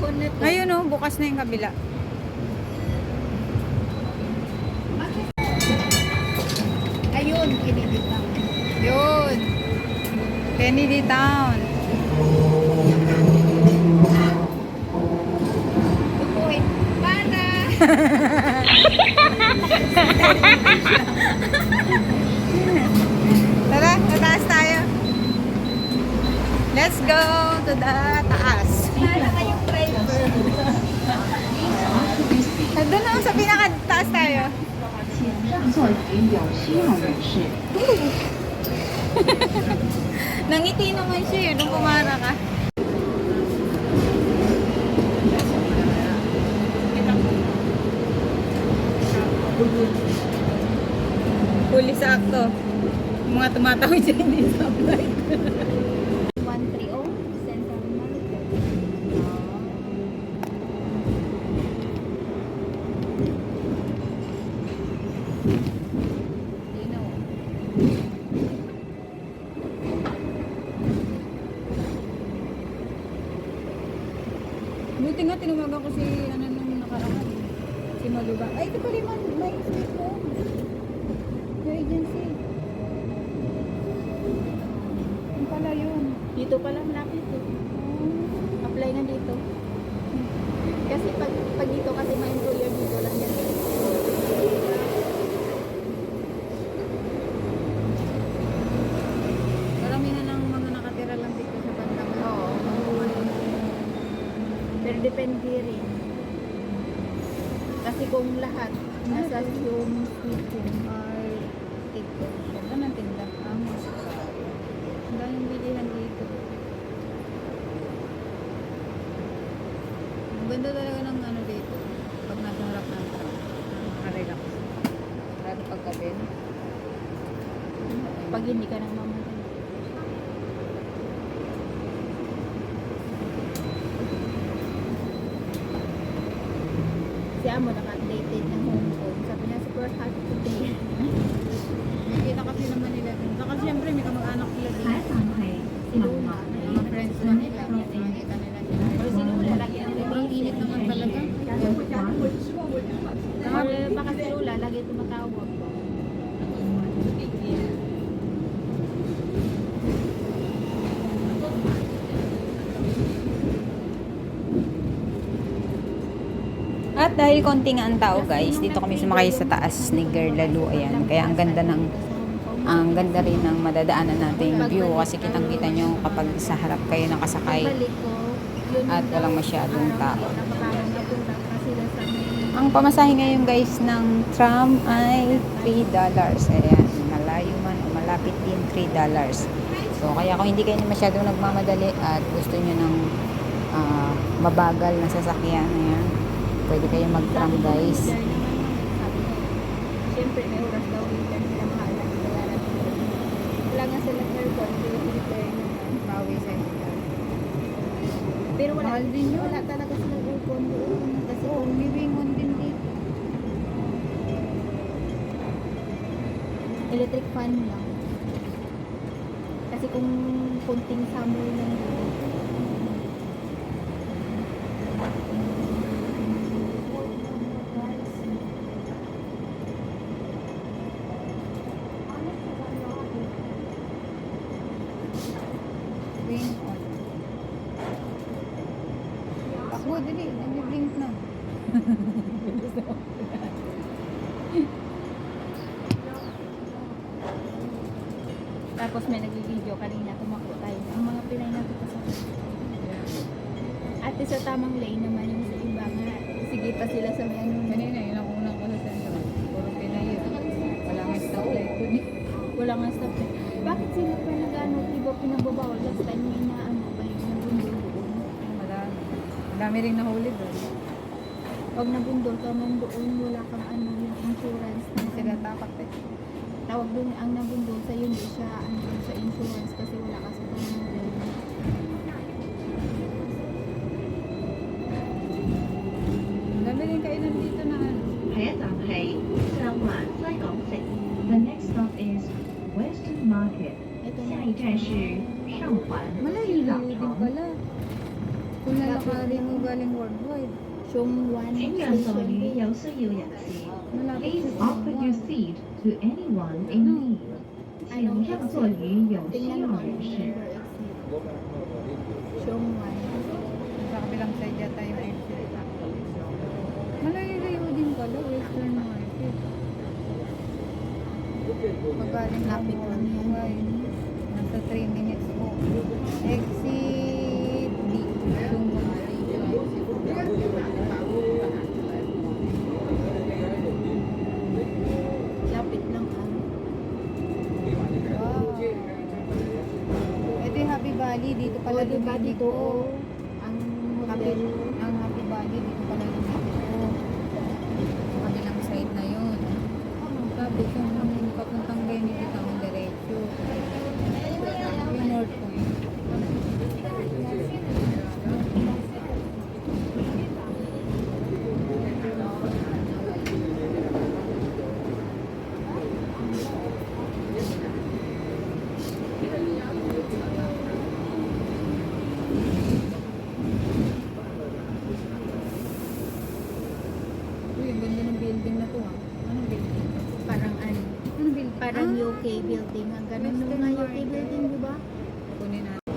to. Ngayon oh, bukas na yung kabila. Ayun, kinibig lang. Yun. Kennedy Town. Upuin. Para! Tara, tataas tayo. Let's go to the taas. Para kayong. Doon lang sa pinakataas tayo. Nangiti naman siya eh, nung kumara ka. Huli sakto. Mga tumatawid dyan din sa flight. Buti nga tinawagan ko si ano nung nakaraan. Si Maluba. Ay, ito pala yung may street mo. Yung agency. Yung pala yun. Dito pala malapit eh. Apply nga dito. Kasi pag, pag dito kasi may employer dito lang yan. Karamihan ng mga nakatira lang dito sa bandang Oo. Rin. Kasi kung lahat nasa yung home ay ito. Ganda ng tinda. Ang daming bilihan dito. Ang ganda talaga ng ano dito. Pag nasa harap ng truck. Nakarelax. Lalo paggabi. pag hindi ka nang mamatay. Dahil konti nga ang tao guys, dito kami sumakay sa taas ni Girl Lalu. Ayan. Kaya ang ganda ng ang ganda rin ng madadaanan nating view kasi kitang-kita nyo kapag sa harap kayo nakasakay at walang masyadong tao. Ang pamasahe ngayon guys ng tram ay $3. Ayan, malayo man o malapit din $3. So kaya kung hindi kayo masyadong nagmamadali at gusto nyo ng ah, mabagal na sasakyan, ayan, pwede kayo mag-tram guys. Siyempre, may oras daw winter nila mahal na bayaran. Wala nga silang aircon, pero winter naman. Bawi sa Pero wala, Mahal din yun. wala talaga silang aircon doon. Kasi Oo, kung may wingon din dito. electric fan lang. Kasi kung kunting summer lang doon. Tapos may nag-video kanina, tumakbo tayo. Ang mga Pinay na sa Ate sa tamang lane naman yung sa iba nga. Sige pa sila sa may ano. Kanina, yun ang unang ko sa sentro. Puro Pinay yun. Wala nga stoplight dun eh. Wala nga stop eh. Bakit sila pa nag-ano, diba pinababawal? Last time may na ano ba yung nabundol doon. Madami. Madami rin nahuli doon. Pag nabundol ka man doon, wala kang ano yung insurance. Sila tapat eh Tawag doon ang nabundol sa yun, di siya ano sa insurance kasi wala ka sa tamang lane. Madami rin kainan dito na ano. 下一站系上环西港城。The next stop is Western Market。 Ito na. 下一站是上环西港 Malayo-layo din 城。 pala. Kung lalakarin Hindi mo galing worldwide. Chongwan 请让座 Station 于 din. 有需要人士。 Malapit Please sa offer your Taiwan. seat to anyone in need. 请让座于有需 Tingnan 要 mo. 人士。 Chongwan. Sa kabilang side yata yung exit. Malayo-layo din pala, Western Market. Magaling Lapit lang yan. Buhay. Nasa 3 minutes po. Exit D. Sungguh Valley. Dito pala Oh, diba dito? ko. Ang Happy, hotel. ang Happy Valley. Dito pala lumili ko. Sa kabilang side na yun. Sabi ko, nung papuntang kayo dito ang diretso. Yung North Point. Uy, ang ganda ng building na to ah. Anong building? Parang ano. Anong building? Parang Ah, UK building. Ang ganun nung nga UK building, di ba? Kunin natin.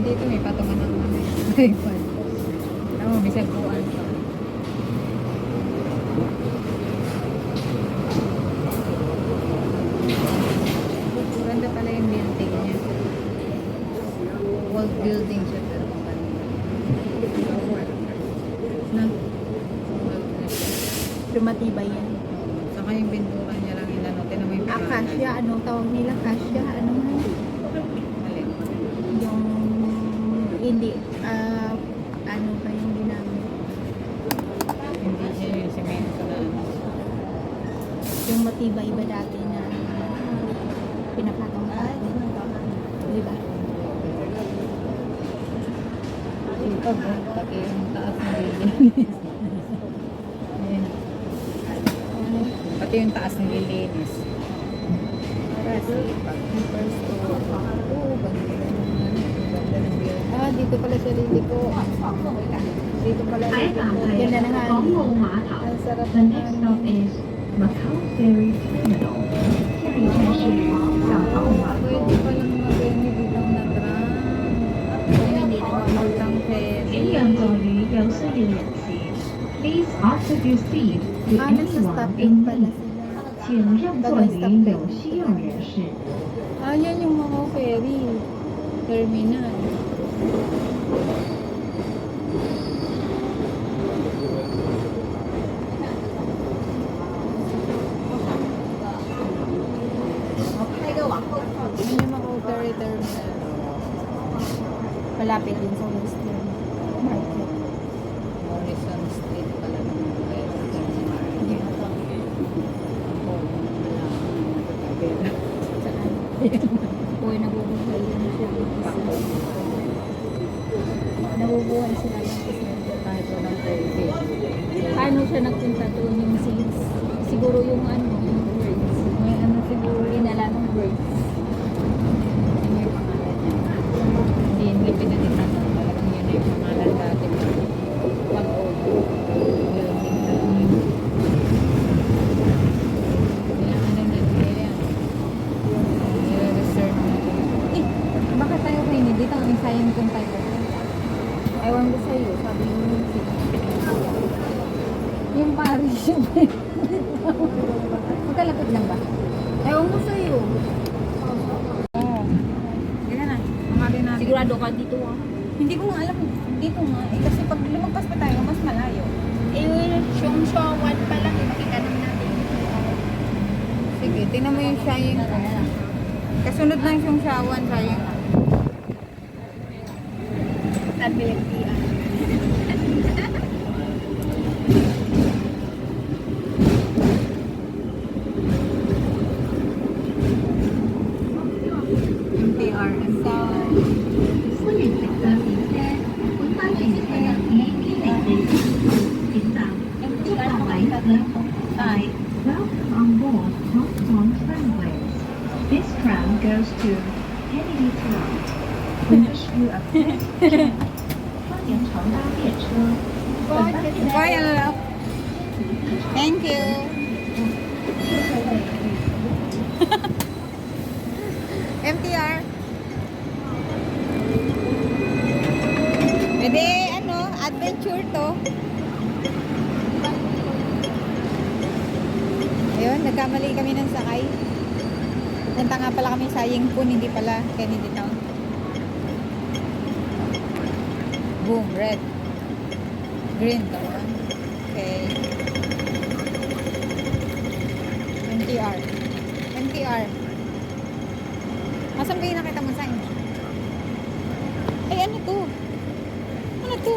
Dito may patungan ng ano eh. iPad. Tama, may sagpuan pa. Ganda pala yung building niya. Old building siya pero maganda. Na? Old na siya. Lumatibay yan. Saka yung binturan niya lang inano. Tinan mo yung pangalan. Akasya, anong tawag nila? Akasya, ano nga? Yung hindi, ah, ano ba yung ginamit? Hindi siya yung semento na ano. Yung matibay ba dati na pinapatong-patong? Di ba? Sipag eh. Pati yung taas ng lilinis. Ayan. Pati yung taas ng lilinis. Para sipag. First floor. Oo, ganda ito yung taas na nilinis. Ah, dito pala siya rili ko. Dito pala rili ko. Ganda na nga. Ang sarap na. The next is Macau Ferry Terminal. Ferry Station, Macau, Macau. Pwede pa lang mag-ganyan dito na tram. Pwede dito mag-tram ferry. Iyan, Tony, Yelsa Please occupy your seat Ah, nasa stopping pala sila. Bagay stop lang. Ah, yan yung mga ferry. Terminal. Uy, nabubuhay yan siya. Nabubuhay sila ng kasi Kahit walang ferry. Paano siya nagpunta doon yung seeds? Siguro yung ano, yung birds. May ano siguro yun. Dinala ng birds. Yun yung pangalan niya. Hindi, hindi pinalitan na talagang yun na yung pangalan dati. Pag building na yun. Kailangan na nila yan. I-reserve na ito. Eh, bakit tayo kayo hindi? Dito ang sayang kung tayo. Ewan ko sa'yo, sabi mo yung Yung Paris yun. Magkalapit lang ba? Ewan ko sa'yo. Oo. Sige na. Kumarin natin. Sigurado ka dito ah. Hindi ko nga alam. Dito nga. Eh, kasi pag lumagpas pa tayo, mas malayo. Eh, yung Shawan pa lang, makita naman natin. Sige, tingnan mo yung Shayeng ko. Kasunod ng yung Shawan, Shayeng. Sabi Welcome on board Hong Kong Tramways. This tram goes to Kennedy Town. We wish you a pleasant journey. 欢迎乘搭列车。本班列车 Bye, ano lang. Thank you. MTR. Pwede, ano, adventure to. Ayun, nagkamali kami ng sakay. Punta nga pala kami sa Yingpun, hindi pala Kennedy Town. Boom, red. Green to. Okay. MTR. MTR. Asan ba yung nakita mo sign? Ay, ano to? Ano to?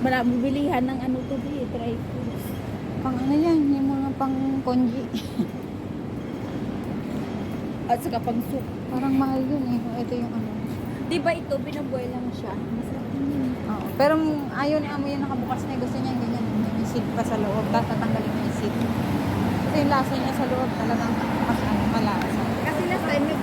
Mala, bibilihan ng ano to di, try foods. Pang ano yan? Yung mga pang konji. At saka pang soup. Parang mahal yun eh. Ito yung ano. Di ba ito, binaboy lang siya? Masarap yun. Oo. Pero mm, ayaw ni Amo yan nakabukas na. eh. Gusto niya ganyan. May seat pa sa loob. Tapos tatanggalin mo yung seat. Kasi yung lasa niya sa loob talagang mas ano, malasa. Kasi last time siya